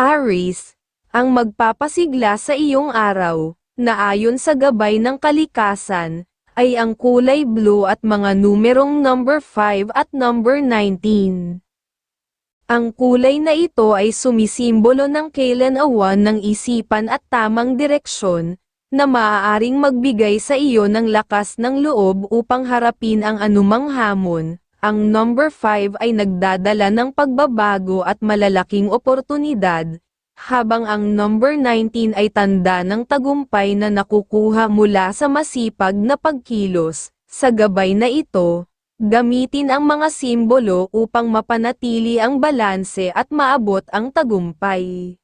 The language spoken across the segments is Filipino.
Aris, ang magpapasigla sa iyong araw, na ayon sa gabay ng kalikasan, ay ang kulay blue at mga numerong number 5 at number 19. Ang kulay na ito ay sumisimbolo ng kailan-awan ng isipan at tamang direksyon, na maaaring magbigay sa iyo ng lakas ng loob upang harapin ang anumang hamon. Ang number 5 ay nagdadala ng pagbabago at malalaking oportunidad, habang ang number 19 ay tanda ng tagumpay na nakukuha mula sa masipag na pagkilos. Sa gabay na ito, gamitin ang mga simbolo upang mapanatili ang balanse at maabot ang tagumpay.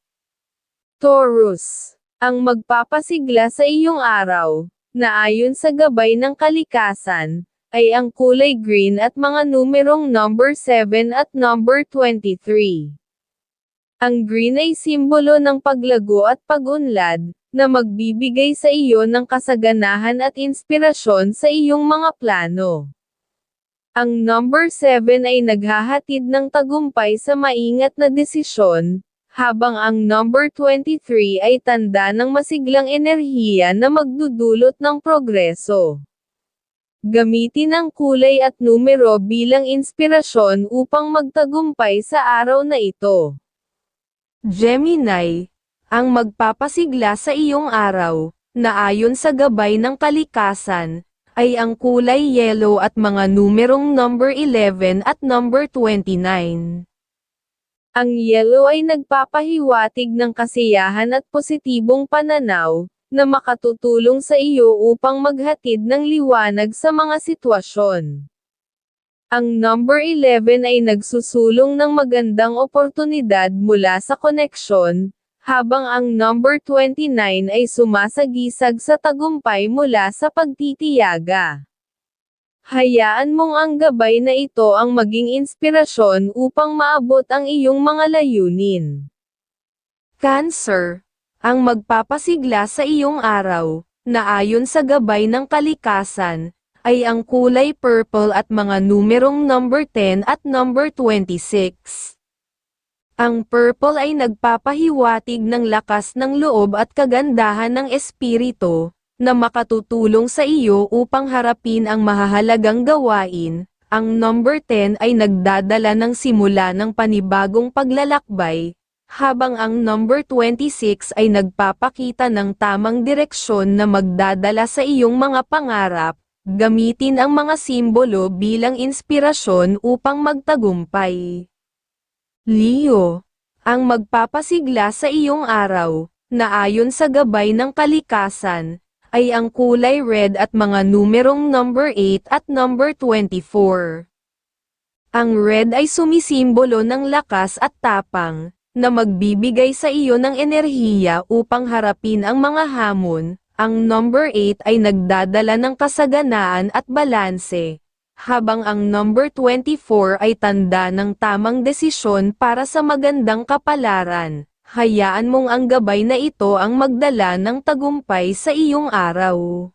Taurus, ang magpapasigla sa iyong araw, na ayon sa gabay ng kalikasan, ay ang kulay green at mga numerong number 7 at number 23. Ang green ay simbolo ng paglago at pag-unlad, na magbibigay sa iyo ng kasaganahan at inspirasyon sa iyong mga plano. Ang number 7 ay naghahatid ng tagumpay sa maingat na desisyon, habang ang number 23 ay tanda ng masiglang enerhiya na magdudulot ng progreso. Gamitin ang kulay at numero bilang inspirasyon upang magtagumpay sa araw na ito. Gemini, ang magpapasigla sa iyong araw, na ayon sa gabay ng kalikasan, ay ang kulay yellow at mga numerong number 11 at number 29. Ang yellow ay nagpapahiwatig ng kasiyahan at positibong pananaw, na makatutulong sa iyo upang maghatid ng liwanag sa mga sitwasyon. Ang number 11 ay nagsusulong ng magandang oportunidad mula sa koneksyon, habang ang number 29 ay sumasagisag sa tagumpay mula sa pagtitiyaga. Hayaan mong ang gabay na ito ang maging inspirasyon upang maabot ang iyong mga layunin. Cancer ang magpapasigla sa iyong araw, na ayon sa gabay ng kalikasan, ay ang kulay purple at mga numerong number 10 at number 26. Ang purple ay nagpapahiwatig ng lakas ng loob at kagandahan ng espiritu, na makatutulong sa iyo upang harapin ang mahahalagang gawain. Ang number 10 ay nagdadala ng simula ng panibagong paglalakbay, habang ang number 26 ay nagpapakita ng tamang direksyon na magdadala sa iyong mga pangarap, gamitin ang mga simbolo bilang inspirasyon upang magtagumpay. Leo, ang magpapasigla sa iyong araw, na ayon sa gabay ng kalikasan, ay ang kulay red at mga numerong number 8 at number 24. Ang red ay sumisimbolo ng lakas at tapang, na magbibigay sa iyo ng enerhiya upang harapin ang mga hamon. Ang number 8 ay nagdadala ng kasaganaan at balanse, habang ang number 24 ay tanda ng tamang desisyon para sa magandang kapalaran. Hayaan mong ang gabay na ito ang magdala ng tagumpay sa iyong araw.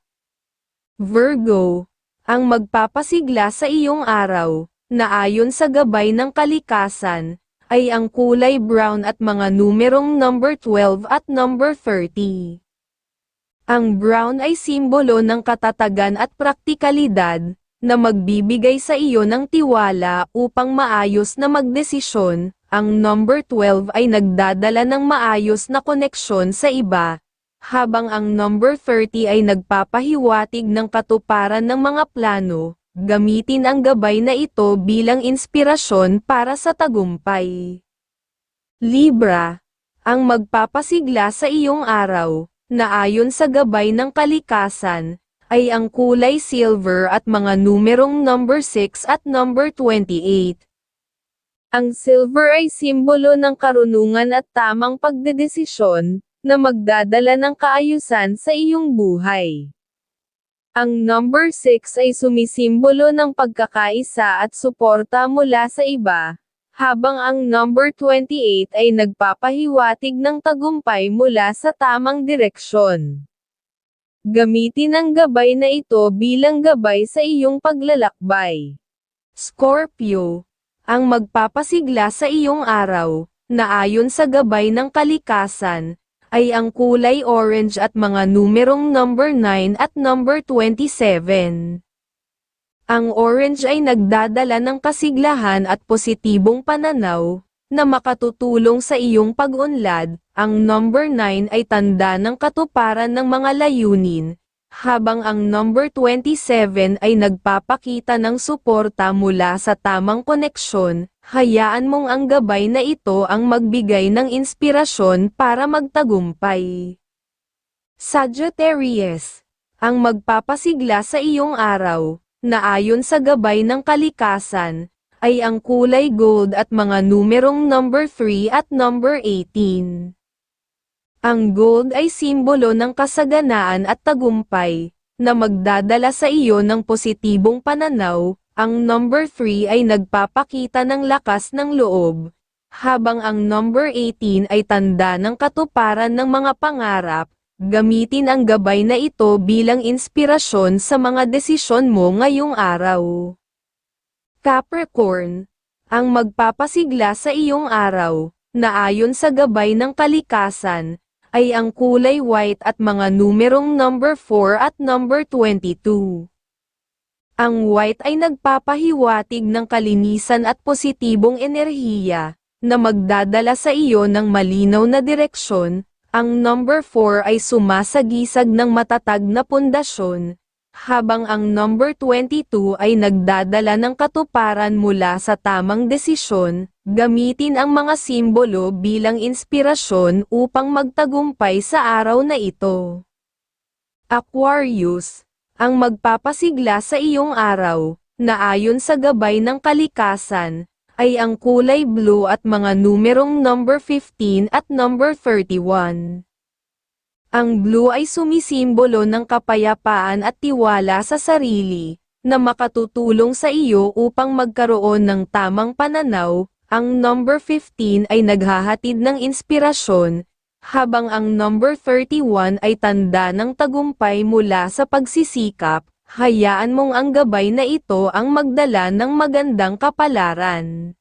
Virgo, ang magpapasigla sa iyong araw, na ayon sa gabay ng kalikasan, ay ang kulay brown at mga numerong number 12 at number 30. Ang brown ay simbolo ng katatagan at praktikalidad, na magbibigay sa iyo ng tiwala upang maayos na magdesisyon. Ang number 12 ay nagdadala ng maayos na koneksyon sa iba, habang ang number 30 ay nagpapahiwatig ng katuparan ng mga plano, Gamitin ang gabay na ito bilang inspirasyon para sa tagumpay. Libra, ang magpapasigla sa iyong araw, na ayon sa gabay ng kalikasan, ay ang kulay silver at mga numerong number 6 at number 28. Ang silver ay simbolo ng karunungan at tamang pagdedesisyon, na magdadala ng kaayusan sa iyong buhay. Ang number 6 ay sumisimbolo ng pagkakaisa at suporta mula sa iba, habang ang number 28 ay nagpapahiwatig ng tagumpay mula sa tamang direksyon. Gamitin ang gabay na ito bilang gabay sa iyong paglalakbay. Scorpio, ang magpapasigla sa iyong araw, na ayon sa gabay ng kalikasan, ay ang kulay orange at mga numerong number 9 at number 27. Ang orange ay nagdadala ng kasiglahan at positibong pananaw, na makatutulong sa iyong pag-unlad, ang number 9 ay tanda ng katuparan ng mga layunin, habang ang number 27 ay nagpapakita ng suporta mula sa tamang koneksyon, hayaan mong ang gabay na ito ang magbigay ng inspirasyon para magtagumpay. Sagittarius, ang magpapasigla sa iyong araw, na ayon sa gabay ng kalikasan, ay ang kulay gold at mga numerong number 3 at number 18. Ang gold ay simbolo ng kasaganaan at tagumpay, na magdadala sa iyo ng positibong pananaw, ang number 3 ay nagpapakita ng lakas ng loob, habang ang number 18 ay tanda ng katuparan ng mga pangarap, gamitin ang gabay na ito bilang inspirasyon sa mga desisyon mo ngayong araw. Capricorn, ang magpapasigla sa iyong araw, na ayon sa gabay ng kalikasan, ay ang kulay white at mga numerong number 4 at number 22. Ang white ay nagpapahiwatig ng kalinisan at positibong enerhiya, na magdadala sa iyo ng malinaw na direksyon, ang number 4 ay sumasagisag ng matatag na pundasyon, habang ang number 22 ay nagdadala ng katuparan mula sa tamang desisyon, gamitin ang mga simbolo bilang inspirasyon upang magtagumpay sa araw na ito. Aquarius, ang magpapasigla sa iyong araw, na ayon sa gabay ng kalikasan, ay ang kulay blue at mga numerong number 15 at number 31. Ang blue ay sumisimbolo ng kapayapaan at tiwala sa sarili, na makatutulong sa iyo upang magkaroon ng tamang pananaw, ang number 15 ay naghahatid ng inspirasyon, habang ang number 31 ay tanda ng tagumpay mula sa pagsisikap, hayaan mong ang gabay na ito ang magdala ng magandang kapalaran.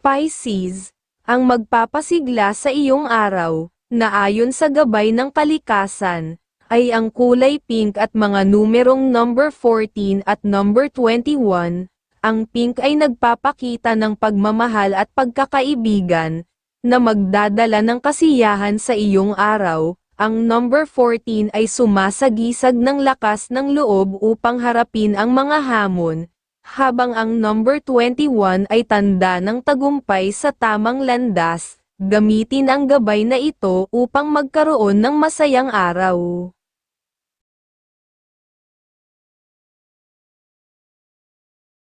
Pisces, ang magpapasigla sa iyong araw, na ayon sa gabay ng kalikasan, ay ang kulay pink at mga numerong number 14 at number 21. Ang pink ay nagpapakita ng pagmamahal at pagkakaibigan, na magdadala ng kasiyahan sa iyong araw, ang number 14 ay sumasagisag ng lakas ng loob upang harapin ang mga hamon, habang ang number 21 ay tanda ng tagumpay sa tamang landas, gamitin ang gabay na ito upang magkaroon ng masayang araw.